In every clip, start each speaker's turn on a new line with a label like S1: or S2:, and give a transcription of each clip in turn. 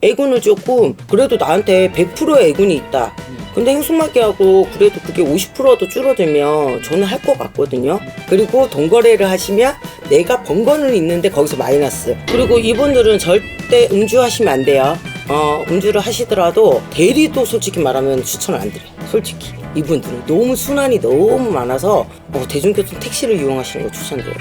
S1: 애군을 조금 그래도 나한테 100%의 애군이 있다. 근데 행수마기하고 그래도 그게 50%도 줄어들면 저는 할 것 같거든요. 그리고 동거래를 하시면 내가 번 거는 있는데 거기서 마이너스. 그리고 이분들은 절대 음주하시면 안 돼요. 어, 음주를 하시더라도 대리도 솔직히 말하면 추천을 안 드려요. 솔직히. 이분들은 너무 순환이 너무 많아서 어, 대중교통 택시를 이용하시는 거 추천드려요.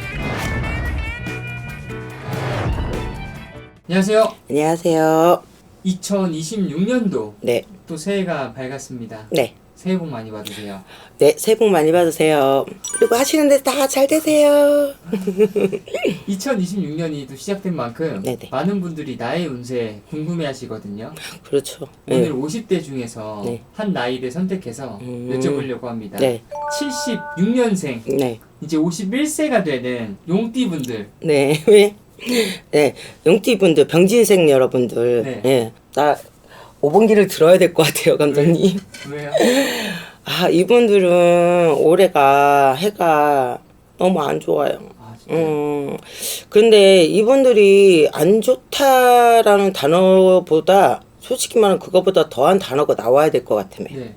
S2: 안녕하세요.
S1: 안녕하세요.
S2: 2026년도
S1: 네,
S2: 또 새해가 밝았습니다.
S1: 네.
S2: 새해 복 많이 받으세요.
S1: 네, 새해 복 많이 받으세요. 그리고 하시는데 다 잘 되세요.
S2: 2026년이 또 시작된 만큼
S1: 네네.
S2: 많은 분들이 나의 운세 궁금해 하시거든요.
S1: 그렇죠.
S2: 오늘
S1: 네.
S2: 50대 중에서
S1: 네.
S2: 한 나이대 선택해서
S1: 음.
S2: 여쭤보려고 합니다.
S1: 네,
S2: 76년생
S1: 네,
S2: 이제 51세가 되는 용띠분들
S1: 네. 왜? 네, 용띠 분들, 병진생 여러분들.
S2: 네.
S1: 네. 나 5번기를 들어야 될 것 같아요, 감독님.
S2: 왜요?
S1: 아, 이분들은 올해가 해가 너무 안 좋아요.
S2: 아, 진짜.
S1: 음, 근데 이분들이 안 좋다라는 단어보다 솔직히 말하면 그거보다 더한 단어가 나와야 될 것 같아요.
S2: 네.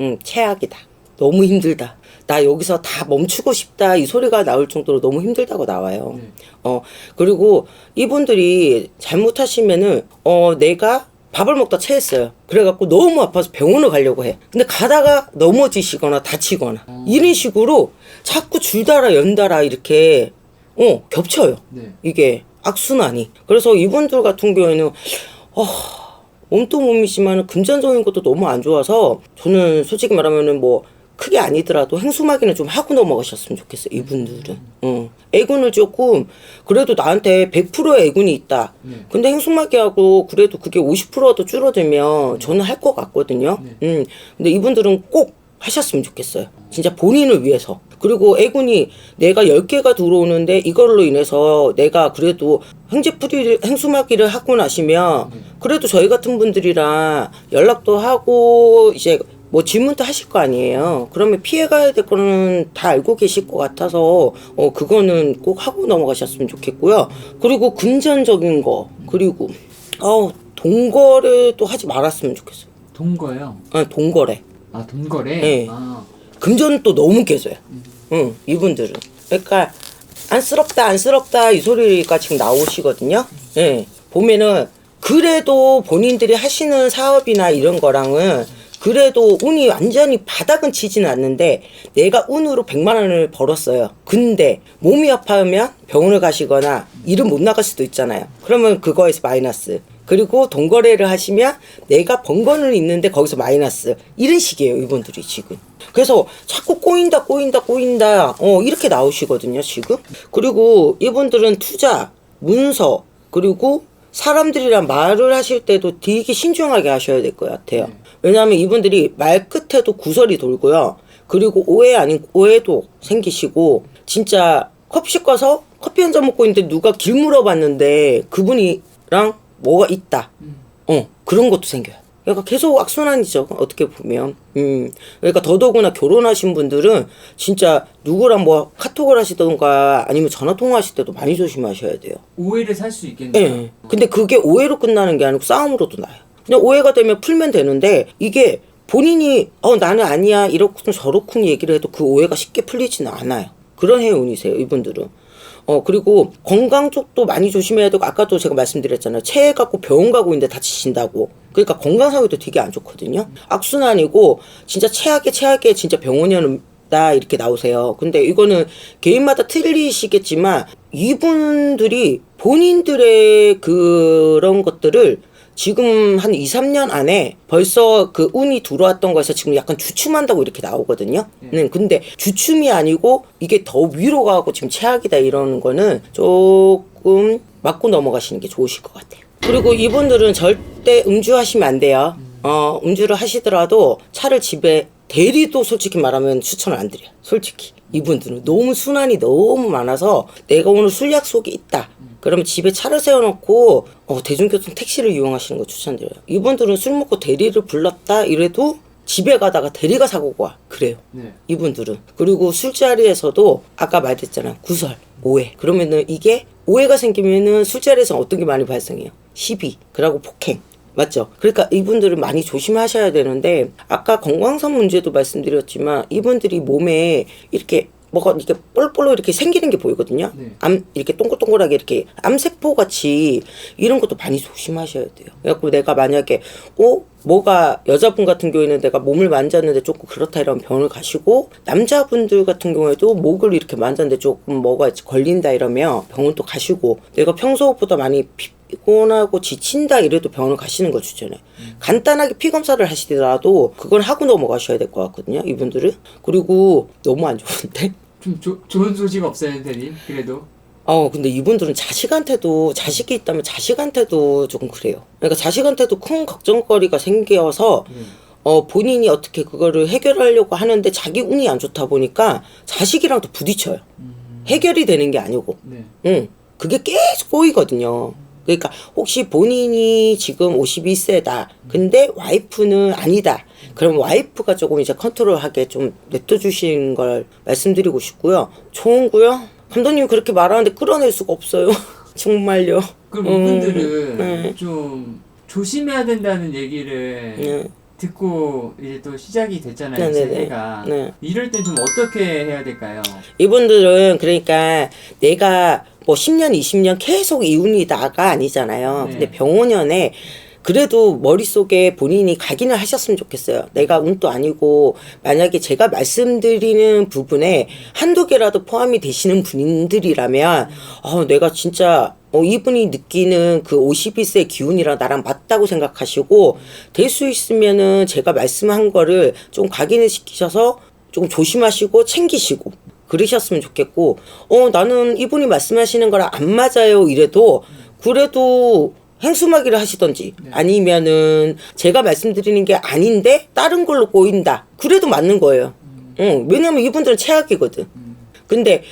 S1: 음, 최악이다. 너무 힘들다. 나 여기서 다 멈추고 싶다. 이 소리가 나올 정도로 너무 힘들다고 나와요.
S2: 네.
S1: 어, 그리고 이분들이 잘못하시면은, 어, 내가 밥을 먹다 체했어요. 그래갖고 너무 아파서 병원을 가려고 해. 근데 가다가 넘어지시거나 다치거나, 이런 식으로 자꾸 줄달아 연달아 이렇게, 어, 겹쳐요.
S2: 네.
S1: 이게 악순환이. 그래서 이분들 같은 경우에는 어, 몸도 몸이지만 금전적인 것도 너무 안 좋아서 저는 솔직히 말하면은 뭐 크게 아니더라도 행수마기는 좀 하고 넘어가셨으면 좋겠어요. 이분들은. 응. 애군을 조금 그래도 나한테 100%의 애군이 있다.
S2: 네.
S1: 근데 행수마기하고 그래도 그게 50%도 줄어들면 저는 할 것 같거든요.
S2: 네.
S1: 음. 근데 이분들은 꼭 하셨으면 좋겠어요. 진짜 본인을 위해서. 그리고 애군이 내가 10개가 들어오는데 이걸로 인해서 내가 그래도 행제풀이 행수마기를 하고 나시면 그래도 저희 같은 분들이랑 연락도 하고 이제 뭐 질문도 하실 거 아니에요. 그러면 피해가야 될 거는 다 알고 계실 것 같아서 어 그거는 꼭 하고 넘어가셨으면 좋겠고요. 그리고 금전적인 거 그리고 어 동거래도 하지 말았으면 좋겠어요.
S2: 동거요.
S1: 아, 동거래.
S2: 아 동거래.
S1: 네.
S2: 아,
S1: 금전은 또 너무 깨져요. 응, 이분들은. 그러니까 안쓰럽다, 안쓰럽다 이 소리가 지금 나오시거든요. 예. 보면은 그래도 본인들이 하시는 사업이나 이런 거랑은 그래도 운이 완전히 바닥은 치지는 않는데 내가 운으로 100만 원을 벌었어요. 근데 몸이 아파하면 병원을 가시거나 일을 못 나갈 수도 있잖아요. 그러면 그거에서 마이너스. 그리고 동거래를 하시면 내가 번 거는 있는데 거기서 마이너스. 이런 식이에요, 이분들이 지금. 그래서 자꾸 꼬인다, 꼬인다, 꼬인다. 어, 이렇게 나오시거든요, 지금. 그리고 이분들은 투자, 문서, 그리고 사람들이랑 말을 하실 때도 되게 신중하게 하셔야 될 것 같아요. 왜냐하면 이분들이 말 끝에도 구설이 돌고요. 그리고 오해 아닌 오해도 생기시고, 진짜 커피숍 가서 커피 한 잔 먹고 있는데 누가 길 물어봤는데 그분이랑 뭐가 있다. 어, 그런 것도 생겨요. 그러니까 계속 악순환이죠. 어떻게 보면. 음. 그러니까 더더구나 결혼하신 분들은 진짜 누구랑 뭐 카톡을 하시던가 아니면 전화 통화하실 때도 많이 조심하셔야 돼요.
S2: 오해를 살수
S1: 예.
S2: 있겠네요.
S1: 근데 그게 오해로 끝나는 게 아니고 싸움으로도 나요. 그냥 오해가 되면 풀면 되는데 이게 본인이 어 나는 아니야 이렇군 저렇군 얘기를 해도 그 오해가 쉽게 풀리지는 않아요. 그런 해운이세요 이분들은. 어 그리고 건강 쪽도 많이 조심해야 되고 아까도 제가 말씀드렸잖아요. 체해 갖고 병원 가고 있는데 다치신다고. 그러니까 건강 상태도 되게 안 좋거든요. 악순환이고 진짜 최악의 최악의 진짜 병원이는 다 이렇게 나오세요. 근데 이거는 개인마다 틀리시겠지만 이분들이 본인들의 그런 것들을 지금 한 2, 3년 안에 벌써 그 운이 들어왔던 거에서 지금 약간 주춤한다고 이렇게 나오거든요. 네, 근데 주춤이 아니고 이게 더 위로 가고 지금 최악이다 이러는 거는 조금 맞고 넘어가시는 게 좋으실 것 같아요. 그리고 이분들은 절대 음주하시면 안 돼요. 어, 음주를 하시더라도 차를 집에 대리도 솔직히 말하면 추천을 안 드려요. 솔직히. 이분들은 너무 순환이 너무 많아서 내가 오늘 술 약속이 있다. 그러면 집에 차를 세워놓고 어, 대중교통 택시를 이용하시는 거 추천드려요. 이분들은 술 먹고 대리를 불렀다 이래도 집에 가다가 대리가 사고가 와. 그래요.
S2: 네.
S1: 이분들은 그리고 술자리에서도 아까 말했잖아 구설 오해 그러면은 이게 오해가 생기면은 술자리에서 어떤 게 많이 발생해요 시비 그리고 폭행 맞죠? 그러니까 이분들은 많이 조심하셔야 되는데 아까 건강성 문제도 말씀드렸지만 이분들이 몸에 이렇게 뭐가 이렇게 볼볼로 이렇게 생기는 게 보이거든요.
S2: 네.
S1: 암 이렇게 동글동글하게 이렇게 암세포 같이 이런 것도 많이 조심하셔야 돼요. 그래갖고 내가 만약에 어 뭐가 여자분 같은 경우에는 내가 몸을 만졌는데 조금 그렇다 이러면 병원을 가시고 남자분들 같은 경우에도 목을 이렇게 만졌는데 조금 뭐가 걸린다 이러면 병원 또 가시고 내가 평소보다 많이 피곤하고 지친다 이래도 병원을 가시는 거 추천해. 간단하게 피 검사를 하시더라도 그걸 하고 넘어가셔야 될 것 같거든요. 이분들은 그리고 너무 안 좋은데.
S2: 좀 조, 좋은 소식 없어요, 대님? 그래도.
S1: 어, 근데 이분들은 자식한테도, 자식이 있다면 자식한테도 조금 그래요. 그러니까 자식한테도 큰 걱정거리가 생겨서,
S2: 네.
S1: 어, 본인이 어떻게 그거를 해결하려고 하는데 자기 운이 안 좋다 보니까 자식이랑 또 부딪혀요. 해결이 되는 게 아니고.
S2: 네.
S1: 응. 그게 계속 꼬이거든요. 그러니까 혹시 본인이 지금 52세다. 근데 와이프는 아니다. 그럼 와이프가 조금 이제 컨트롤하게 좀 냅둬 주시는 걸 말씀드리고 싶고요. 좋은고요. 감독님 그렇게 말하는데 끌어낼 수가 없어요. 정말요.
S2: 그럼
S1: 음,
S2: 이분들은
S1: 네.
S2: 좀 조심해야 된다는 얘기를
S1: 네.
S2: 듣고 이제 또 시작이 됐잖아요,
S1: 네네네.
S2: 세대가.
S1: 네.
S2: 이럴 땐좀 어떻게 해야 될까요?
S1: 이분들은 그러니까 내가 뭐 10년, 20년 계속 이운이다가 아니잖아요.
S2: 네.
S1: 근데 병원연에 그래도 머릿속에 본인이 각인을 하셨으면 좋겠어요. 내가 운도 아니고 만약에 제가 말씀드리는 부분에 한두 개라도 포함이 되시는 분들이라면 어, 내가 진짜 어, 이분이 느끼는 그 52세 기운이랑 나랑 맞다고 생각하시고 될 수 있으면은 제가 말씀한 거를 좀 각인을 시키셔서 조금 조심하시고 챙기시고 그러셨으면 좋겠고 어 나는 이분이 말씀하시는 거랑 안 맞아요 이래도 그래도 행수마기를 하시던지 아니면은 제가 말씀드리는 게 아닌데 다른 걸로 꼬인다. 그래도 맞는 거예요. 응, 왜냐면 이분들은 최악이거든. 근데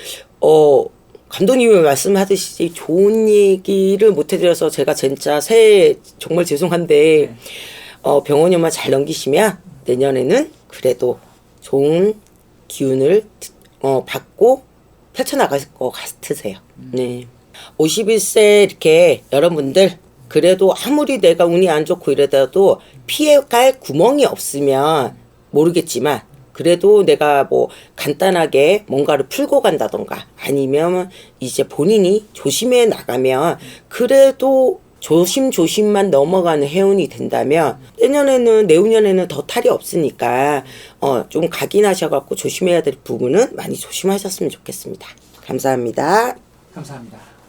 S1: 어 감독님이 말씀하듯이 좋은 얘기를 못 해드려서 제가 진짜 새해 정말 죄송한데 어, 병원료만 잘 넘기시면 내년에는 그래도 좋은 기운을 어, 받고 펼쳐나갈 것 같으세요. 네. 51세 이렇게 여러분들 그래도 아무리 내가 운이 안 좋고 이래도 피해갈 구멍이 없으면 모르겠지만 그래도 내가 뭐 간단하게 뭔가를 풀고 간다던가 아니면 이제 본인이 조심해 나가면 그래도 조심조심만 넘어가는 해운이 된다면 내년에는 내후년에는 더 탈이 없으니까 어 좀 각인하셔갖고 조심해야 될 부분은 많이 조심하셨으면 좋겠습니다. 감사합니다.
S2: 감사합니다.